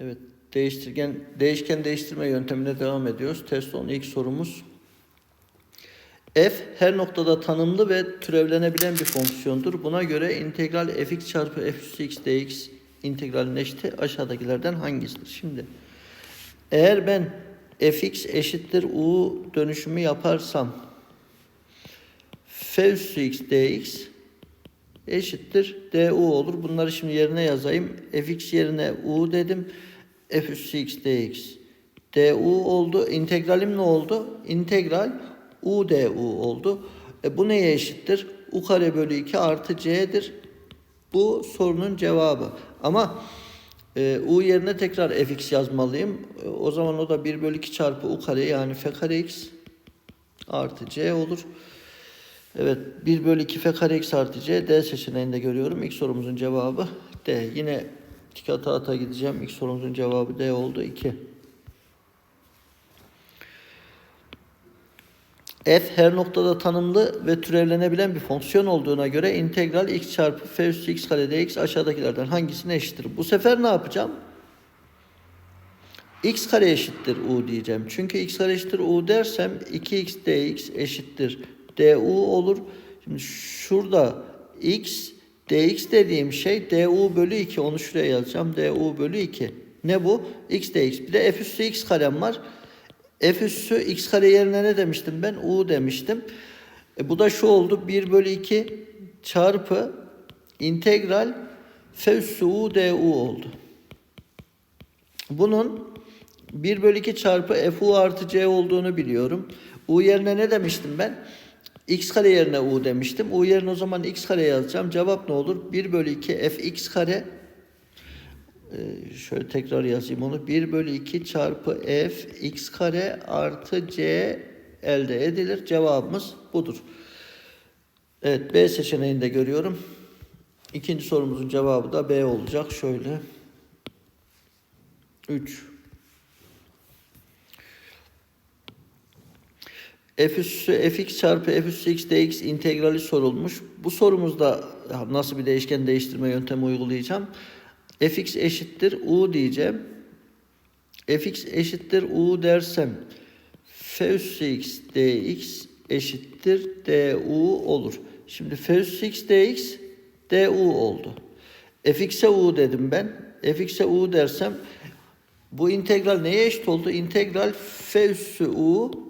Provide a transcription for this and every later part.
Evet, değiştirgen değişken değiştirme yöntemine devam ediyoruz. Test 10 ilk sorumuz. F her noktada tanımlı ve türevlenebilen bir fonksiyondur. Buna göre integral fx çarpı f üssü x dx integralin eşiti aşağıdakilerden hangisidir? Şimdi eğer ben fx eşittir u dönüşümü yaparsam f üssü x dx eşittir du olur. Bunları şimdi yerine yazayım. fx yerine u dedim. F üssü x dx du oldu. İntegralim ne oldu? İntegral u du oldu. E bu neye eşittir? u kare bölü 2 artı c'dir. Bu sorunun cevabı. Ama e, u yerine tekrar fx yazmalıyım. E, o zaman o da 1 bölü 2 çarpı u kare yani f kare x artı c olur. Evet 1 bölü 2 f kare x artı c D seçeneğinde görüyorum. İlk sorumuzun cevabı D. Yine iki ata ata gideceğim. İlk sorumuzun cevabı D oldu 2. F her noktada tanımlı ve türevlenebilen bir fonksiyon olduğuna göre integral x çarpı f üssü x kare dx aşağıdakilerden hangisine eşittir? Bu sefer ne yapacağım? x kare eşittir u diyeceğim. Çünkü x kare eşittir u dersem 2x dx eşittir du olur. Şimdi şurada x dx dediğim şey du bölü 2. Onu şuraya yazacağım. du bölü 2. Ne bu? x dx. Bir de f üssü x karem var. f üssü x kare yerine ne demiştim ben? u demiştim. E bu da şu oldu. 1 bölü 2 çarpı integral f üssü u du oldu. Bunun 1 bölü 2 çarpı fu artı c olduğunu biliyorum. u yerine ne demiştim ben? X kare yerine u demiştim. u yerine o zaman x kare yazacağım. Cevap ne olur? 1 bölü 2 fx kare ee, şöyle tekrar yazayım onu. 1 bölü 2 çarpı f x kare artı c elde edilir. Cevabımız budur. Evet B seçeneğinde görüyorum. İkinci sorumuzun cevabı da B olacak. Şöyle. 3. f üssü fx çarpı f üssü x dx integrali sorulmuş. Bu sorumuzda nasıl bir değişken değiştirme yöntemi uygulayacağım? fx eşittir u diyeceğim. fx eşittir u dersem f üssü x dx eşittir du olur. Şimdi f üssü x dx du oldu. fx'e u dedim ben. fx'e u dersem bu integral neye eşit oldu? İntegral f üssü u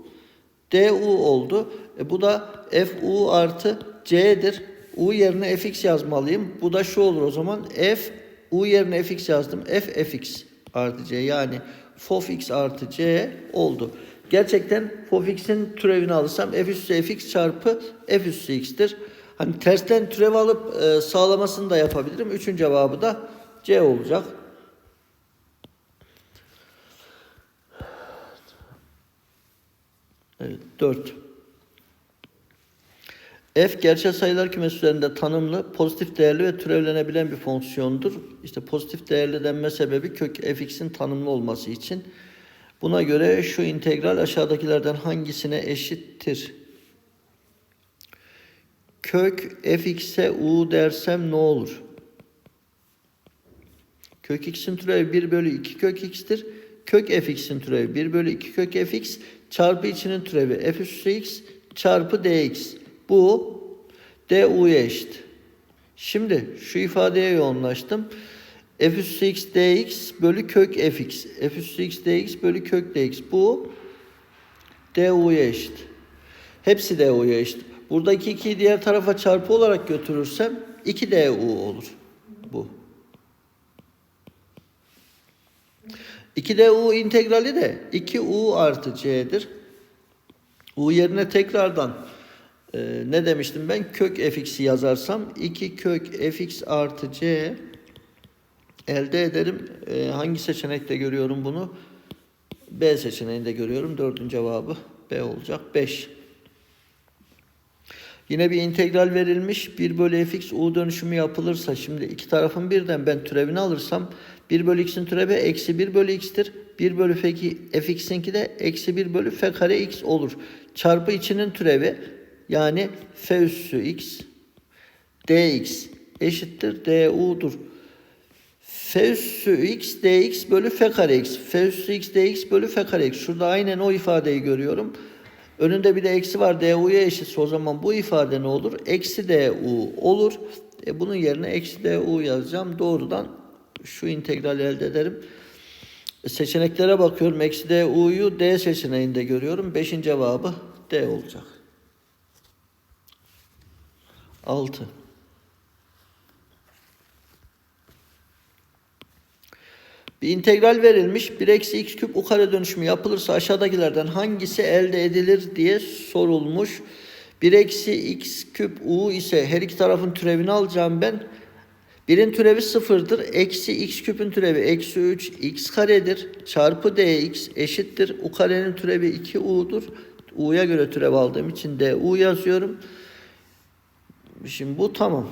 du oldu. E bu da fu artı c'dir. u yerine fx yazmalıyım. Bu da şu olur o zaman. f u yerine fx yazdım. f fx artı c yani fof x artı c oldu. Gerçekten fof x'in türevini alırsam f üssü fx çarpı f üssü x'tir. Hani tersten türev alıp e, sağlamasını da yapabilirim. Üçün cevabı da c olacak. Evet, 4. F gerçel sayılar kümesi üzerinde tanımlı, pozitif değerli ve türevlenebilen bir fonksiyondur. İşte pozitif değerli denme sebebi kök fx'in tanımlı olması için. Buna göre şu integral aşağıdakilerden hangisine eşittir? Kök fx'e u dersem ne olur? Kök x'in türevi 1 bölü 2 kök x'tir. Kök fx'in türevi 1 bölü 2 kök fx çarpı içinin türevi f üssü x çarpı dx. Bu du'ya eşit. Şimdi şu ifadeye yoğunlaştım. f üssü x dx bölü kök fx. f üssü x dx bölü kök dx. Bu du'ya eşit. Hepsi du'ya eşit. Buradaki 2'yi diğer tarafa çarpı olarak götürürsem 2 du olur. Bu. 2du integrali de 2u artı c'dir. u yerine tekrardan e, ne demiştim ben? Kök fx'i yazarsam 2 kök fx artı c elde ederim. E, hangi seçenekte görüyorum bunu? B seçeneğinde görüyorum. Dördüncü cevabı B olacak. 5. Yine bir integral verilmiş. 1 bölü fx u dönüşümü yapılırsa şimdi iki tarafın birden ben türevini alırsam 1 bölü x'in türevi eksi 1 bölü x'tir. 1 bölü fx'inki de eksi 1 bölü f kare x olur. Çarpı içinin türevi yani f üssü x dx eşittir du'dur. f üssü x dx bölü f kare x. f üssü x dx bölü f kare x. Şurada aynen o ifadeyi görüyorum. Önünde bir de eksi var du'ya eşitse o zaman bu ifade ne olur? Eksi du olur. E bunun yerine eksi du yazacağım. Doğrudan şu integrali elde ederim. Seçeneklere bakıyorum. Eksi du'yu d seçeneğinde görüyorum. Beşin cevabı d olacak. 6. Bir integral verilmiş. 1 eksi x küp u kare dönüşümü yapılırsa aşağıdakilerden hangisi elde edilir diye sorulmuş. 1 eksi x küp u ise her iki tarafın türevini alacağım ben. Birin türevi sıfırdır. Eksi x küpün türevi eksi 3 x karedir. Çarpı dx eşittir. U karenin türevi 2u'dur. U'ya göre türev aldığım için du yazıyorum. Şimdi bu tamam.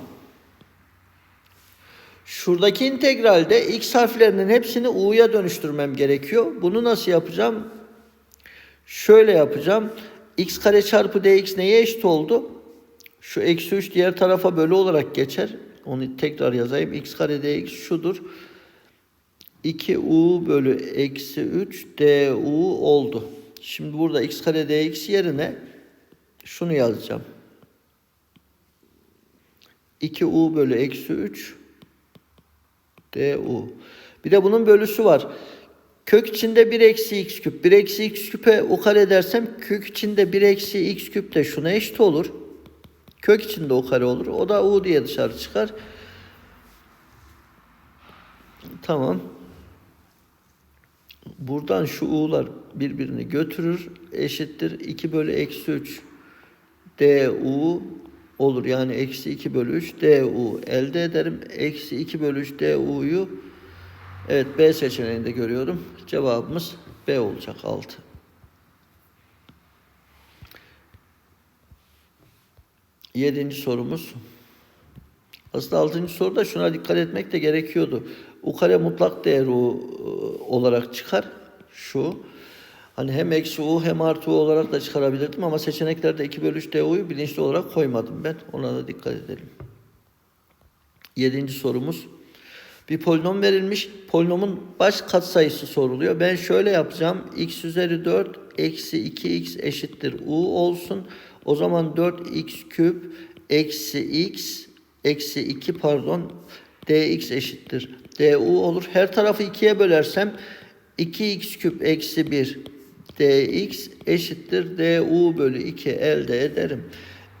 Şuradaki integralde x harflerinin hepsini u'ya dönüştürmem gerekiyor. Bunu nasıl yapacağım? Şöyle yapacağım. x kare çarpı dx neye eşit oldu? Şu eksi 3 diğer tarafa bölü olarak geçer. Onu tekrar yazayım. x kare dx şudur. 2u bölü eksi 3 du oldu. Şimdi burada x kare dx yerine şunu yazacağım. 2u bölü eksi 3 du. Bir de bunun bölüsü var. Kök içinde 1 eksi x küp. 1 eksi x küpe u kare dersem kök içinde 1 eksi x küp de şuna eşit olur. Kök içinde o kare olur. O da u diye dışarı çıkar. Tamam. Buradan şu u'lar birbirini götürür. Eşittir. 2 bölü eksi 3 du olur. Yani eksi 2 bölü 3 du elde ederim. Eksi 2 bölü 3 du'yu evet B seçeneğinde görüyorum. Cevabımız B olacak 6. Yedinci sorumuz. Aslında altıncı soruda şuna dikkat etmek de gerekiyordu. U kare mutlak değer U e, olarak çıkar. Şu. Hani hem eksi U hem artı U olarak da çıkarabilirdim ama seçeneklerde 2 bölü 3 DU'yu bilinçli olarak koymadım ben. Ona da dikkat edelim. Yedinci sorumuz. Bir polinom verilmiş. Polinomun baş katsayısı soruluyor. Ben şöyle yapacağım. x üzeri 4 eksi 2x eşittir u olsun. O zaman 4x küp eksi x eksi 2 pardon dx eşittir du olur. Her tarafı 2'ye bölersem 2x küp eksi 1 dx eşittir du bölü 2 elde ederim.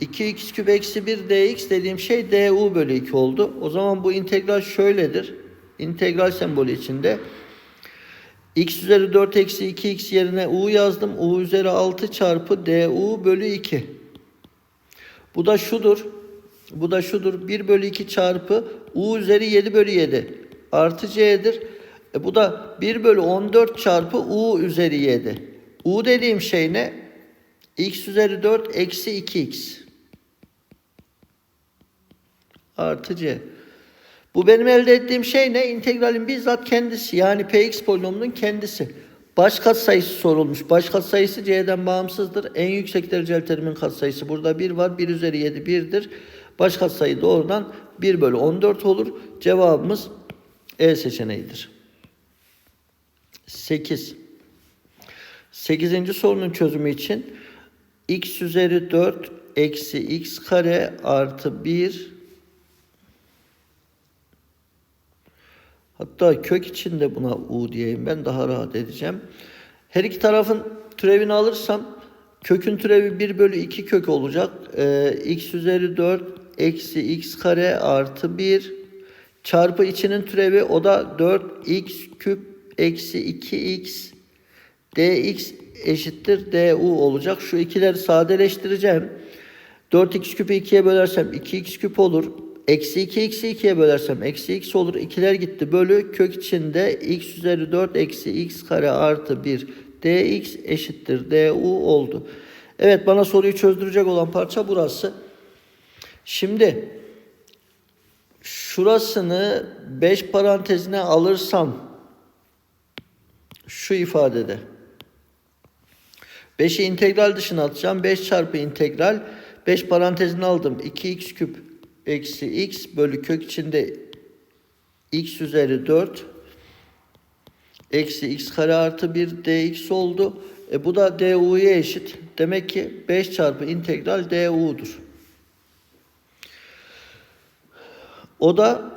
2x küp eksi 1 dx dediğim şey du bölü 2 oldu. O zaman bu integral şöyledir. İntegral sembolü içinde x üzeri 4 eksi 2x yerine u yazdım. u üzeri 6 çarpı du bölü 2. Bu da şudur. Bu da şudur. 1 bölü 2 çarpı u üzeri 7 bölü 7 artı c'dir. E bu da 1 bölü 14 çarpı u üzeri 7. u dediğim şey ne? x üzeri 4 eksi 2x artı c. Bu benim elde ettiğim şey ne? İntegralin bizzat kendisi. Yani px polinomunun kendisi. Baş katsayısı sorulmuş. Baş katsayısı c'den bağımsızdır. En yüksek dereceli terimin katsayısı burada 1 var. 1 üzeri 7 1'dir. Baş katsayı doğrudan 1 bölü 14 olur. Cevabımız E seçeneğidir. 8. 8. sorunun çözümü için x üzeri 4 eksi x kare artı 1 Hatta kök içinde buna u diyeyim ben daha rahat edeceğim. Her iki tarafın türevini alırsam kökün türevi 1 bölü 2 kök olacak. Ee, x üzeri 4 eksi x kare artı 1 çarpı içinin türevi o da 4x küp eksi 2x dx eşittir du olacak. Şu ikileri sadeleştireceğim. 4x küpü 2'ye bölersem 2x küp olur. Eksi 2 eksi 2'ye bölersem eksi x olur. İkiler gitti. Bölü kök içinde x üzeri 4 eksi x kare artı 1 dx eşittir du oldu. Evet bana soruyu çözdürecek olan parça burası. Şimdi şurasını 5 parantezine alırsam şu ifadede 5'i integral dışına atacağım. 5 çarpı integral 5 parantezine aldım. 2x küp eksi x bölü kök içinde x üzeri 4 eksi x kare artı 1 dx oldu. E bu da du'ya eşit. Demek ki 5 çarpı integral du'dur. O da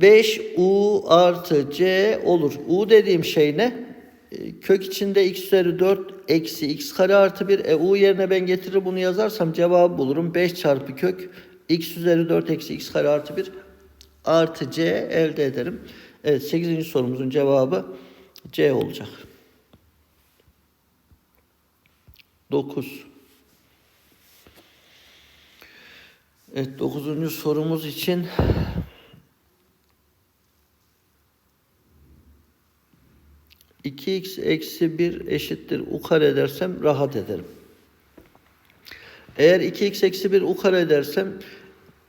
5u artı c olur. u dediğim şey ne? E, Kök içinde x üzeri 4 eksi x kare artı 1. E, u yerine ben getirir bunu yazarsam cevabı bulurum. 5 çarpı kök x üzeri 4 eksi x kare artı 1 artı c elde ederim. Evet 8. sorumuzun cevabı c olacak. 9. Evet 9. sorumuz için iki x eksi 1 eşittir u kare dersem rahat ederim. Eğer 2x eksi 1 u kare edersem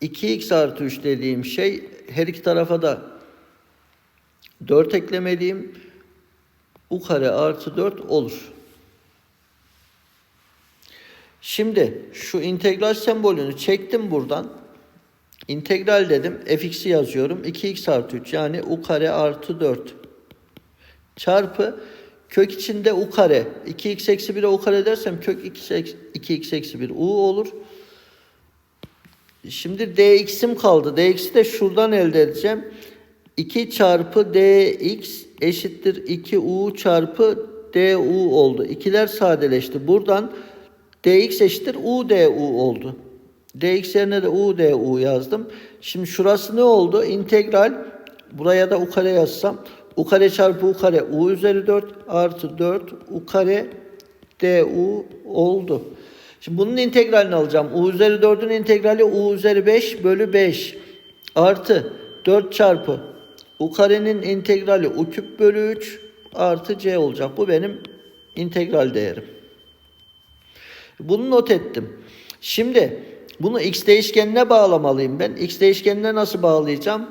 2x artı 3 dediğim şey her iki tarafa da 4 eklemeliyim. u kare artı 4 olur. Şimdi şu integral sembolünü çektim buradan. İntegral dedim. fx'i yazıyorum. 2x artı 3 yani u kare artı 4 çarpı kök içinde u kare 2x eksi 1'e u kare dersem kök 2x, 2x eksi 1 u olur. Şimdi dx'im kaldı. dx'i de şuradan elde edeceğim. 2 çarpı dx eşittir 2u çarpı du oldu. İkiler sadeleşti. Buradan dx eşittir u du oldu. dx yerine de u du yazdım. Şimdi şurası ne oldu? İntegral buraya da u kare yazsam u kare çarpı u kare u üzeri 4 artı 4 u kare du oldu. Şimdi bunun integralini alacağım. u üzeri 4'ün integrali u üzeri 5 bölü 5 artı 4 çarpı u karenin integrali u küp bölü 3 artı c olacak. Bu benim integral değerim. Bunu not ettim. Şimdi bunu x değişkenine bağlamalıyım ben. x değişkenine nasıl bağlayacağım?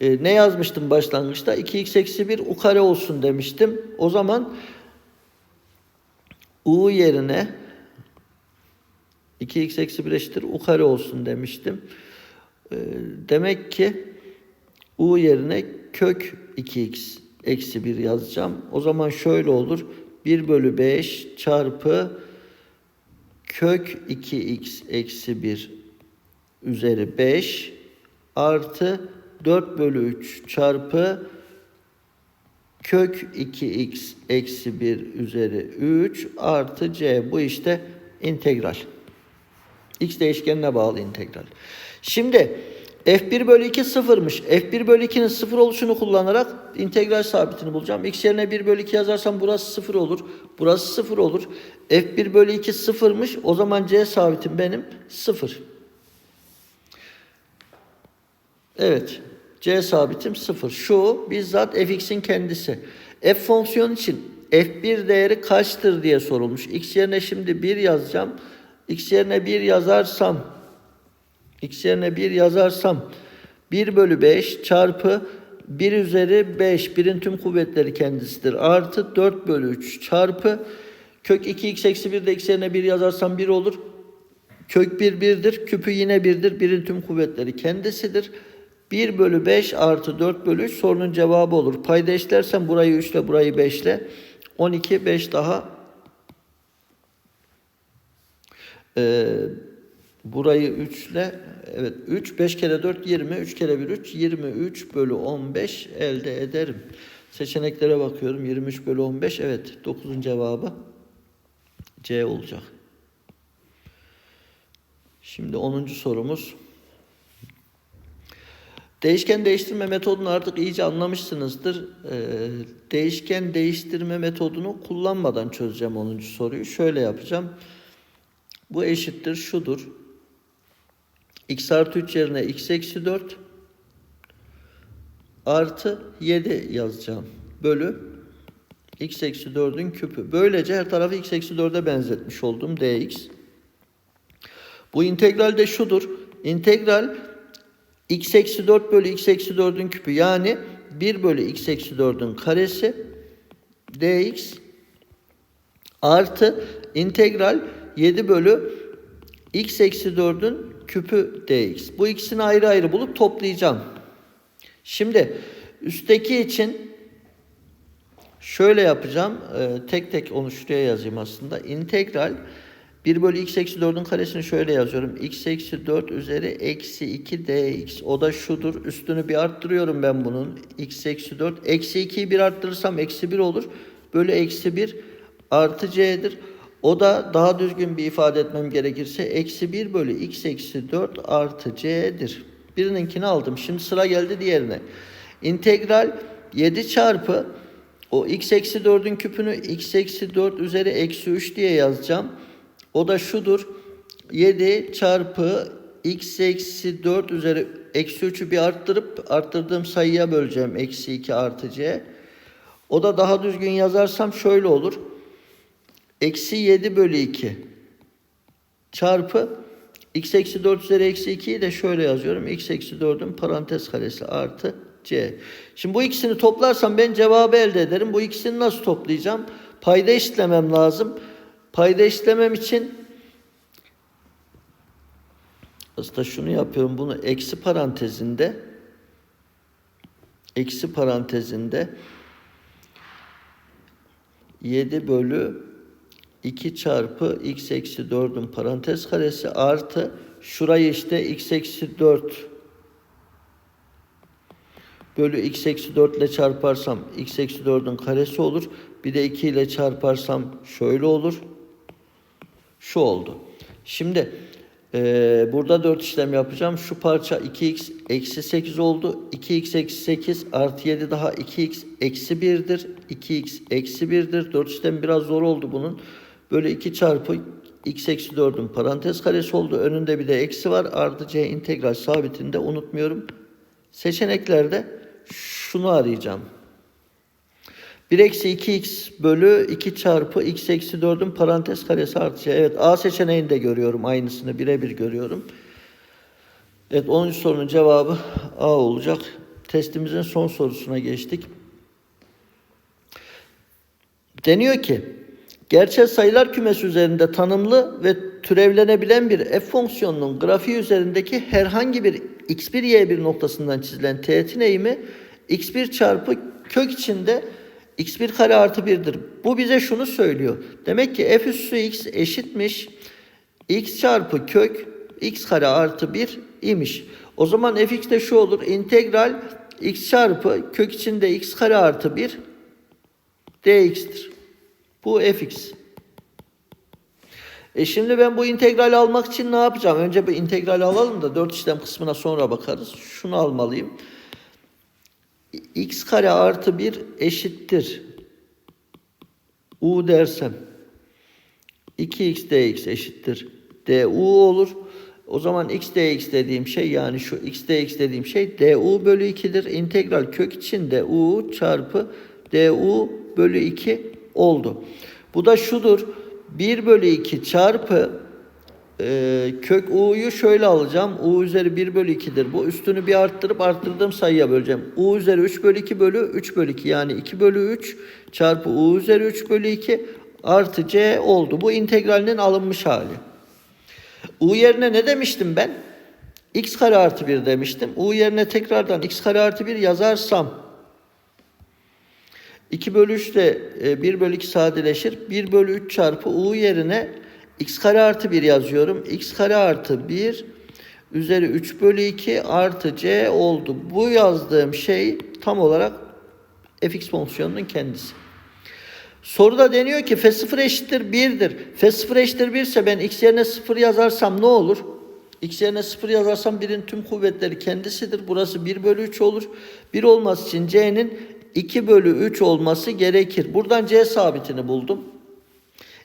Ee, ne yazmıştım başlangıçta? 2x eksi 1 u kare olsun demiştim. O zaman u yerine 2x eksi 1 eşittir u kare olsun demiştim. Ee, demek ki u yerine kök 2x eksi 1 yazacağım. O zaman şöyle olur. 1 bölü 5 çarpı kök 2x eksi 1 üzeri 5 artı 4 bölü 3 çarpı kök 2x eksi 1 üzeri 3 artı c. Bu işte integral. X değişkenine bağlı integral. Şimdi f1 bölü 2 sıfırmış. f1 bölü 2'nin sıfır oluşunu kullanarak integral sabitini bulacağım. x yerine 1 bölü 2 yazarsam burası sıfır olur. Burası sıfır olur. f1 bölü 2 sıfırmış. O zaman c sabitim benim sıfır. Evet. C sabitim 0. Şu bizzat fx'in kendisi. F fonksiyon için f1 değeri kaçtır diye sorulmuş. x yerine şimdi 1 yazacağım. X yerine 1 yazarsam x yerine 1 yazarsam 1 bölü 5 çarpı 1 üzeri 5 1'in tüm kuvvetleri kendisidir. Artı 4 bölü 3 çarpı kök 2x eksi 1 de x yerine 1 yazarsam 1 olur. Kök 1 1'dir. Küpü yine 1'dir. 1'in tüm kuvvetleri kendisidir. 1 bölü 5 artı 4 bölü 3 sorunun cevabı olur. Payda eşlersem burayı 3 ile burayı 5 ile 12 5 daha e, burayı 3 ile evet 3 5 kere 4 20 3 kere 1 3 23 bölü 15 elde ederim. Seçeneklere bakıyorum 23 bölü 15 evet 9'un cevabı C olacak. Şimdi 10. sorumuz. Değişken değiştirme metodunu artık iyice anlamışsınızdır. Ee, değişken değiştirme metodunu kullanmadan çözeceğim 10. soruyu. Şöyle yapacağım. Bu eşittir şudur. x artı 3 yerine x eksi 4 artı 7 yazacağım. Bölü x eksi 4'ün küpü. Böylece her tarafı x eksi 4'e benzetmiş oldum. dx. Bu integral de şudur. İntegral x eksi 4 bölü x eksi 4'ün küpü yani 1 bölü x eksi 4'ün karesi dx artı integral 7 bölü x eksi 4'ün küpü dx. Bu ikisini ayrı ayrı bulup toplayacağım. Şimdi üstteki için şöyle yapacağım. Ee, tek tek onu şuraya yazayım aslında. İntegral 1 bölü x eksi 4'ün karesini şöyle yazıyorum. x eksi 4 üzeri eksi 2 dx. O da şudur. Üstünü bir arttırıyorum ben bunun. x eksi 4. Eksi 2'yi bir arttırırsam eksi 1 olur. Bölü eksi 1 artı c'dir. O da daha düzgün bir ifade etmem gerekirse eksi 1 bölü x eksi 4 artı c'dir. Birininkini aldım. Şimdi sıra geldi diğerine. İntegral 7 çarpı o x eksi 4'ün küpünü x eksi 4 üzeri eksi 3 diye yazacağım. O da şudur. 7 çarpı x eksi 4 üzeri eksi 3'ü bir arttırıp arttırdığım sayıya böleceğim. Eksi 2 artı c. O da daha düzgün yazarsam şöyle olur. Eksi 7 bölü 2 çarpı x eksi 4 üzeri eksi 2'yi de şöyle yazıyorum. x eksi 4'ün parantez karesi artı c. Şimdi bu ikisini toplarsam ben cevabı elde ederim. Bu ikisini nasıl toplayacağım? Payda eşitlemem lazım. Payda eşitlemem için aslında şunu yapıyorum. Bunu eksi parantezinde eksi parantezinde 7 bölü 2 çarpı x eksi 4'ün parantez karesi artı şurayı işte x eksi 4 bölü x eksi 4 ile çarparsam x eksi 4'ün karesi olur. Bir de 2 ile çarparsam şöyle olur. Şu oldu. Şimdi eee, burada 4 işlem yapacağım. Şu parça 2x eksi 8 oldu. 2x eksi 8 artı 7 daha 2x eksi 1'dir. 2x eksi 1'dir. 4 işlem biraz zor oldu bunun. Böyle 2 çarpı x eksi 4'ün parantez karesi oldu. Önünde bir de eksi var. Artı c integral sabitini de unutmuyorum. Seçeneklerde şunu arayacağım. 1 eksi 2x bölü 2 çarpı x eksi 4'ün parantez karesi artı c. Evet A seçeneğini de görüyorum. Aynısını birebir görüyorum. Evet 10. sorunun cevabı A olacak. Testimizin son sorusuna geçtik. Deniyor ki gerçel sayılar kümesi üzerinde tanımlı ve türevlenebilen bir f fonksiyonunun grafiği üzerindeki herhangi bir x1 y1 noktasından çizilen teğetin eğimi x1 çarpı kök içinde x1 kare artı 1'dir. Bu bize şunu söylüyor. Demek ki f üssü x eşitmiş x çarpı kök x kare artı 1 imiş. O zaman fx de şu olur. İntegral x çarpı kök içinde x kare artı 1 dx'tir. Bu fx. E şimdi ben bu integrali almak için ne yapacağım? Önce bir integrali alalım da dört işlem kısmına sonra bakarız. Şunu almalıyım. x kare artı 1 eşittir. u dersem 2x dx eşittir. du olur. O zaman x dx dediğim şey yani şu x dx dediğim şey du bölü 2'dir. İntegral kök içinde u çarpı du bölü 2 oldu. Bu da şudur. 1 bölü 2 çarpı e, kök u'yu şöyle alacağım. u üzeri 1 bölü 2'dir. Bu üstünü bir arttırıp arttırdığım sayıya böleceğim. u üzeri 3 bölü 2 bölü 3 bölü 2 yani 2 bölü 3 çarpı u üzeri 3 bölü 2 artı c oldu. Bu integralinin alınmış hali. u yerine ne demiştim ben? x kare artı 1 demiştim. u yerine tekrardan x kare artı 1 yazarsam 2 bölü 3 de 1 bölü 2 sadeleşir. 1 bölü 3 çarpı u yerine x kare artı 1 yazıyorum. x kare artı 1 üzeri 3 bölü 2 artı c oldu. Bu yazdığım şey tam olarak fx fonksiyonunun kendisi. Soruda deniyor ki f0 eşittir 1'dir. f0 eşittir 1 ise ben x yerine 0 yazarsam ne olur? x yerine 0 yazarsam 1'in tüm kuvvetleri kendisidir. Burası 1 bölü 3 olur. 1 olması için c'nin 2 bölü 3 olması gerekir. Buradan c sabitini buldum.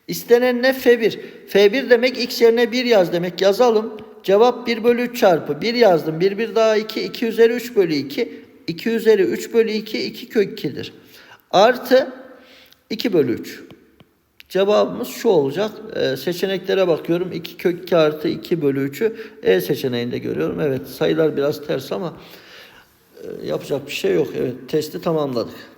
İstenen ne? F1. F1 demek x yerine 1 yaz demek. Yazalım. Cevap 1 bölü 3 çarpı 1 yazdım. 1 1 daha 2. 2 üzeri 3 bölü 2. 2 üzeri 3 bölü 2. 2 kök 2'dir. Artı 2 bölü 3. Cevabımız şu olacak. Ee, seçeneklere bakıyorum. 2 kök 2 artı 2 bölü 3'ü E seçeneğinde görüyorum. Evet sayılar biraz ters ama yapacak bir şey yok. Evet testi tamamladık.